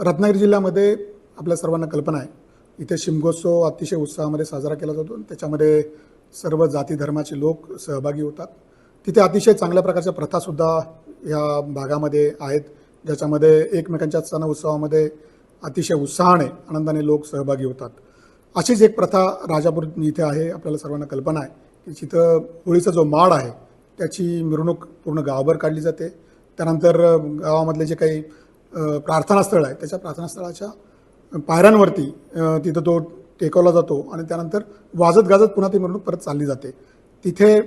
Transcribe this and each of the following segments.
रत्नागिरी जिल्ह्यामध्ये आपल्या सर्वांना कल्पना आहे. इथे शिमगोत्सव अतिशय उत्साहामध्ये साजरा केला जातो आणि त्याच्यामध्ये सर्व जाती धर्माचे लोक सहभागी होतात. तिथे अतिशय चांगल्या प्रकारच्या प्रथासुद्धा या भागामध्ये आहेत ज्याच्यामध्ये एकमेकांच्या सण उत्सवामध्ये अतिशय उत्साहाने आनंदाने लोक सहभागी होतात. अशीच एक प्रथा राजापूर इथे आहे आपल्याला सर्वांना कल्पना आहे की जिथं होळीचा जो माड आहे त्याची मिरवणूक पूर्ण गावभर काढली जाते. त्यानंतर गावामधले जे काही प्रार्थनास्थळ आहे. त्याच्या प्रार्थनास्थळाच्या पायऱ्यांवरती तिथं तो टेकवला जातो आणि त्यानंतर वाजत गाजत पुन्हा ती मिरवणूक परत चालली जाते. तिथे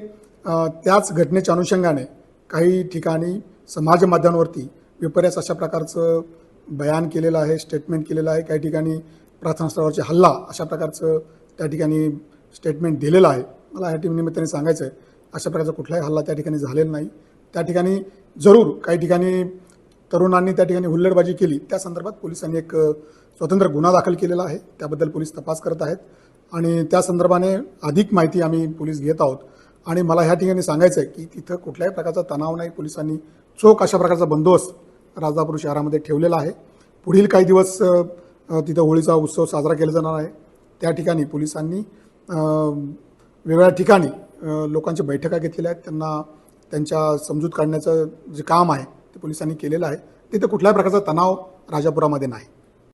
त्याच घटनेच्या अनुषंगाने काही ठिकाणी समाज माध्यमांवरती विपर्यास अशा प्रकारचं बयान केलेलं आहे स्टेटमेंट केलेलं आहे. काही ठिकाणी प्रार्थनास्थळावरचे हल्ला अशा प्रकारचं त्या ठिकाणी स्टेटमेंट दिलेलं आहे. मला ह्या टीम निमित्ताने सांगायचं आहे अशा प्रकारचा कुठलाही हल्ला त्या ठिकाणी झालेला नाही. त्या ठिकाणी जरूर काही ठिकाणी तरुणांनी त्या ठिकाणी हुल्लडबाजी केली. त्या संदर्भात पोलिसांनी एक स्वतंत्र गुन्हा दाखल केलेला आहे. त्याबद्दल पोलीस तपास करत आहेत. आणि त्या संदर्भाने अधिक माहिती आम्ही पोलीस घेत आहोत. आणि मला ह्या ठिकाणी सांगायचं आहे की तिथं कुठल्याही प्रकारचा तणाव नाही. पोलिसांनी चोख अशा प्रकारचा बंदोबस्त राजापूर शहरामध्ये ठेवलेला आहे. पुढील काही दिवस तिथं होळीचा उत्सव साजरा केला जाणार आहे. त्या ठिकाणी पोलिसांनी वेगवेगळ्या ठिकाणी लोकांच्या बैठका घेतलेल्या आहेत. त्यांना त्यांच्या समजूत काढण्याचं जे काम आहे ते पोलिसांनी केलेलं आहे. तिथं कुठल्याही प्रकारचा तणाव राजापुरामध्ये नाही.